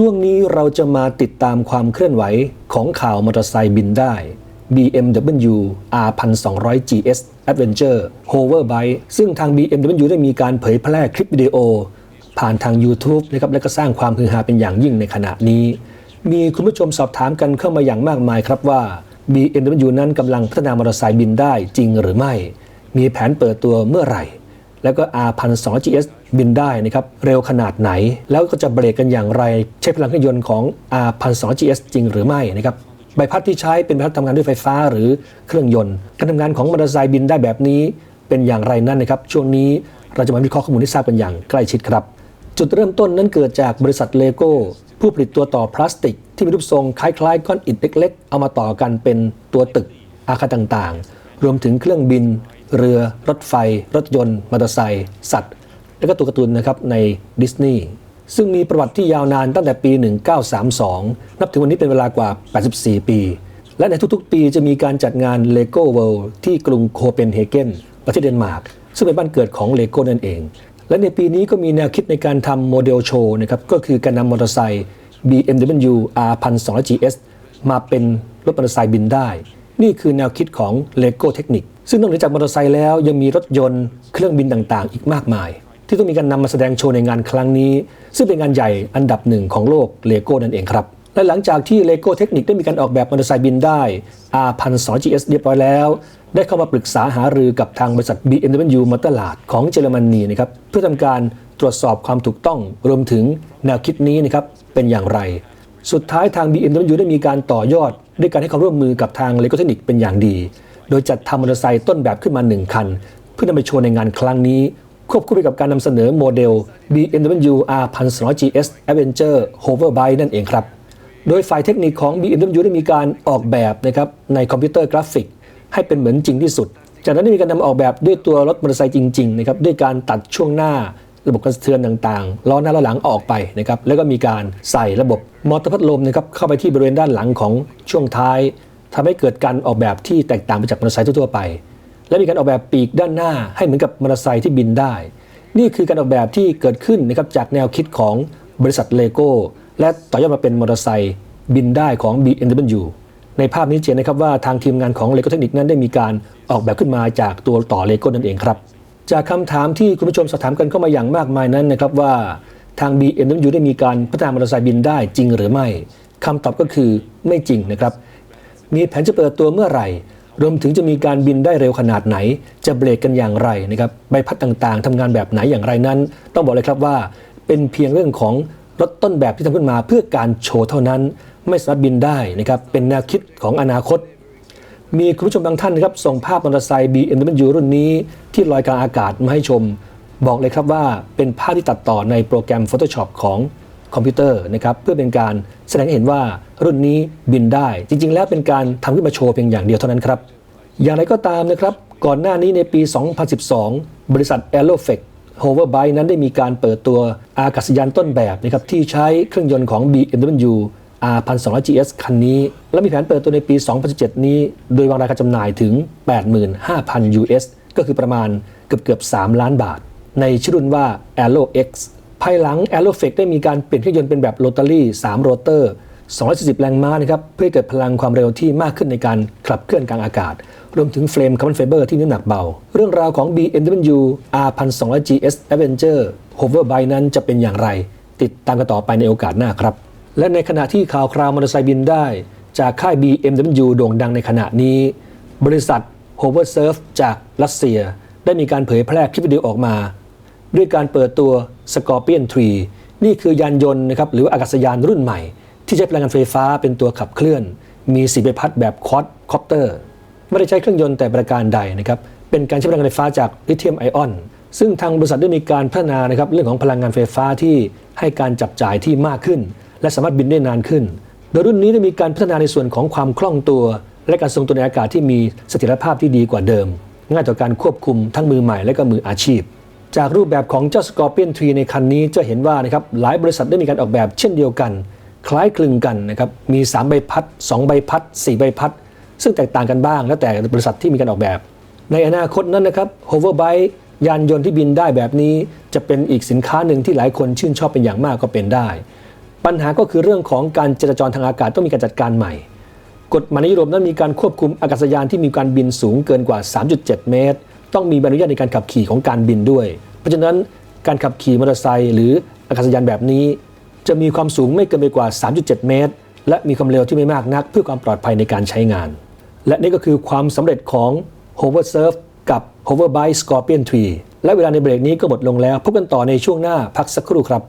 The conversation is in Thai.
ช่วงนี้เราจะมาติดตามความเคลื่อนไหวของข่าวมอเตอร์ไซค์บินได้ BMW R1200 GS Adventure Hoverbike ซึ่งทาง BMW ได้มีการเผยแพร่คลิปวิดีโอ ผ่านทาง YouTube นะครับและก็สร้างความฮือฮาเป็นอย่างยิ่งในขณะนี้ มีคุณผู้ชมสอบถามกันเข้ามาอย่างมากมายครับว่า BMW นั้นกำลังพัฒนามอเตอร์ไซค์บินได้จริงหรือไม่ มีแผนเปิดตัวเมื่อไหร่ แล้วก็ R1200 GS บินได้นะครับเร็วขนาดไหน แล้วก็จะเบรกกันอย่างไร ใช้พลังเครื่องยนต์ของ R1200 GS จริงหรือไม่นะครับใบพัดที่ใช้เป็นใบพัดทำงานด้วยไฟฟ้าหรือเครื่องยนต์ การทำงานของมอเตอร์ไซค์บินได้แบบนี้เป็นอย่างไรนั่นนะครับ ช่วงนี้เราจะมาวิเคราะห์ข้อมูลที่ทราบกันอย่างใกล้ชิดครับ จุดเริ่มต้นนั้นเกิดจากบริษัทเลโก้ผู้ผลิตตัวต่อพลาสติก ที่มีรูปทรงคล้ายๆก้อนอิฐเล็ก ๆ เอามาต่อกันเป็นตัวตึกอาคารต่างๆ รวมถึงเครื่องบิน เรือ รถไฟ รถยนต์มอเตอร์ไซค์สัตว์ และก็ตัวการ์ตูนนะครับในดิสนีย์ซึ่งมีประวัติที่ยาวนานตั้งแต่ปี 1932 นับถึงวันนี้เป็นเวลากว่า 84 ปี และในทุกๆ ปีจะมีการจัดงาน Lego World ที่กรุงโคเปนเฮเกนประเทศเดนมาร์กซึ่งเป็นบ้านเกิดของเลโก้นั่นเอง และในปีนี้ก็มีแนวคิดในการทำโมเดลโชว์นะครับก็คือการนำมอเตอร์ไซค์ BMW R1200 GS มาเป็นรถมอเตอร์ไซค์บินได้ นี่คือแนวคิดของ Lego Technic ซึ่งนอกเหนือจากมอเตอร์ไซค์แล้วยังมีรถยนต์เครื่องบินต่างๆ อีกมากมาย ที่ต้องมีการนำมาแสดงโชว์ในงานครั้งนี้ ซึ่งเป็นงานใหญ่อันดับหนึ่งของโลกเลโก้นั่นเองครับ และหลังจากที่ Lego Technic ได้มีการออกแบบมอเตอร์ไซค์บินได้ R1200 GS เรียบร้อยแล้ว ได้เข้ามาปรึกษาหารือกับทางบริษัท BMW m o t o r l a d ของเยอรมนีนะครับเพื่อทำการตรวจสอบความถูกต้องรวมถึงแนวคิดนี้นะครับเป็นอย่างไร สุดท้ายทาง BMW ได้มีการต่อยอด ด้วยการให้ความร่วมมือกับทาง Lego Technic เป็นอย่างดี โดยจัดทำมอเตอร์ไซค์ต้นแบบขึ้นมา 1 คัน เพื่อนำไปโชว์ในงานครั้งนี้ ควบคู่ไปกับการนำเสนอโมเดล BMW R1200 GS Adventure Hoverbike นั่นเองครับ โดยฝ่ายเทคนิคของ BMW ได้มีการออกแบบนะครับในคอมพิวเตอร์กราฟิก ให้เป็นเหมือนจริงที่สุด จากนั้นได้มีการนำออกแบบด้วยตัวรถมอเตอร์ไซค์จริงๆนะครับด้วยการตัดช่วงหน้าระบบกระเทือนต่างๆ ล้อหน้าล้อหลังออกไปนะครับ แล้วก็มีการใส่ระบบมอเตอร์พัดลมนะครับเข้าไปที่บริเวณด้านหลังของช่วงท้ายทำให้เกิดการออกแบบที่แตกต่างไปจากมอเตอร์ไซค์ทั่วไป และมีการออกแบบปีกด้านหน้าให้เหมือนกับมอเตอร์ไซค์ที่บินได้ นี่คือการออกแบบที่เกิดขึ้นนะครับจากแนวคิดของบริษัทเลโก้และต่อยอดมาเป็นมอเตอร์ไซค์บินได้ของ BMW ในภาพนี้เห็นนะครับว่าทางทีมงานของ Lego Technic นั้นได้มีการออกแบบขึ้นมาจากตัวต่อเลโก้นั่นเองครับ จากคำถามที่คุณผู้ชมสอบถามกันเข้ามาอย่างมากมายนั้นนะครับว่าทาง BMW ได้มีการพัฒนามอเตอร์ไซค์บินได้จริงหรือไม่คำตอบก็คือไม่จริงนะครับ มีแผนจะเปิดตัวเมื่อไหร่ รวมถึงจะมีการบินได้เร็วขนาดไหน จะเบรกกันอย่างไรนะครับใบพัดต่างๆทำงานแบบไหนอย่างไรนั้น ต้องบอกเลยครับว่า เป็นเพียงเรื่องของรถต้นแบบที่ทำขึ้นมาเพื่อการโชว์เท่านั้น ไม่สามารถบินได้นะครับเป็นแนวคิดของอนาคต มีคุณผู้ชมบางท่านนะครับส่งภาพมอเตอร์ไซค์ BMW รุ่นนี้ที่ลอยกลางอากาศมาให้ชม บอกเลยครับว่าเป็นภาพที่ตัดต่อในโปรแกรม Photoshop ของ คอมพิวเตอร์นะครับเพื่อเป็นการแสดงให้เห็นว่ารุ่นนี้บินได้ จริง ๆ แล้วเป็นการทำขึ้นมาโชว์เพียงอย่างเดียวเท่านั้นครับ อย่างไรก็ตามนะครับ ก่อนหน้านี้ในปี 2012 บริษัท a e r o f e c Hoverbike นั้นได้มีการเปิดตัวอากาศยานต้นแบบนะครับที่ใช้เครื่องยนต์ของ BMW R1200 GS คันนี้ และมีแผนเปิดตัวในปี 2017 นี้ โดยวางราคาจำหน่ายถึง 85,000 US ก็คือประมาณเกือบเกือบ 3 ล้านบาท ในชื่อรุ่นว่า Aero X ภายหลัง a e r o f e c ได้มีการเปลี่ยนเครื่องยนต์เป็นแบบโรตารี่3โรเตอร์ 240 แรงม้านะครับเพื่อเกิดพลังความเร็วที่มากขึ้นในการขับเคลื่อนกลางอากาศ รวมถึงเฟรมคาร์บอนไฟเบอร์ที่น้ำหนักเบา เรื่องราวของ BMW R1200 GS Adventure Hoverbike นั้นจะเป็นอย่างไร ติดตามกันต่อไปในโอกาสหน้าครับ และในขณะที่ข่าวคราวมอเตอร์ไซค์บินได้ จากค่าย BMW โด่งดังในขณะนี้ บริษัท Hoversurf จากรัสเซีย ได้มีการเผยแพร่คลิปวิดีโอออกมา ด้วยการเปิดตัว Scorpion 3 นี่คือยานยนต์นะครับหรืออากาศยานรุ่นใหม่ ที่ใช้พลังงานไฟฟ้าเป็นตัวขับเคลื่อน มีสีใบพัดแบบคอ d คอปเตอร์ไม่ได้ใช้เครื่องยนต์แต่ประการใดนะครับเป็นการใช้พลังงานไฟฟ้าจากลิเธียมไอออนซึ่งทางบริษัทได้มีการพัฒนานะครับเรื่องของพลังงานไฟฟ้าที่ให้การจับจ่ายที่มากขึ้น และสามารถบินได้นานขึ้น โดยรุ่นนี้ได้มีการพัฒนาในส่วนของความคล่องตัว และการทรงตัวในอากาศที่มีเสถียรภาพที่ดีกว่าเดิม ง่ายต่อการควบคุมทั้งมือใหม่และก็มืออาชีพ จากรูปแบบของเจ้า Scorpion 3ในคันนี้จะเห็นว่านะครับหลายบริษัทได้มีการออกแบบเช่นเดียวกัน คล้ายคลึงกันนะครับมี 3 ใบพัด 2 ใบพัด 4 ใบพัด ซึ่งแตกต่างกันบ้าง แล้วแต่บริษัทที่มีการออกแบบ ในอนาคตนั้นนะครับ Hoverbike ยานยนต์ที่บินได้แบบนี้ จะเป็นอีกสินค้าหนึ่งที่หลายคนชื่นชอบเป็นอย่างมากก็เป็นได้ ปัญหาก็คือเรื่องของการจราจรทางอากาศต้องมีการจัดการใหม่ กฎหมายในยุโรปนั้นมีการควบคุมอากาศยานที่มีการบินสูงเกินกว่า 3.7 เมตร ต้องมีใบอนุญาตในการขับขี่ของการบินด้วย เพราะฉะนั้นการขับขี่มอเตอร์ไซค์หรืออากาศยานแบบนี้ จะมีความสูงไม่เกินไปกว่า 3.7 เมตร และมีความเร็วที่ไม่มากนัก เพื่อความปลอดภัยในการใช้งาน และนี่ก็คือความสำเร็จของ Hover Surf กับ Hover Bike Scorpion 3และเวลาในเบรกนี้ก็หมดลงแล้ว พบกันต่อในช่วงหน้าพักสักครู่ครับ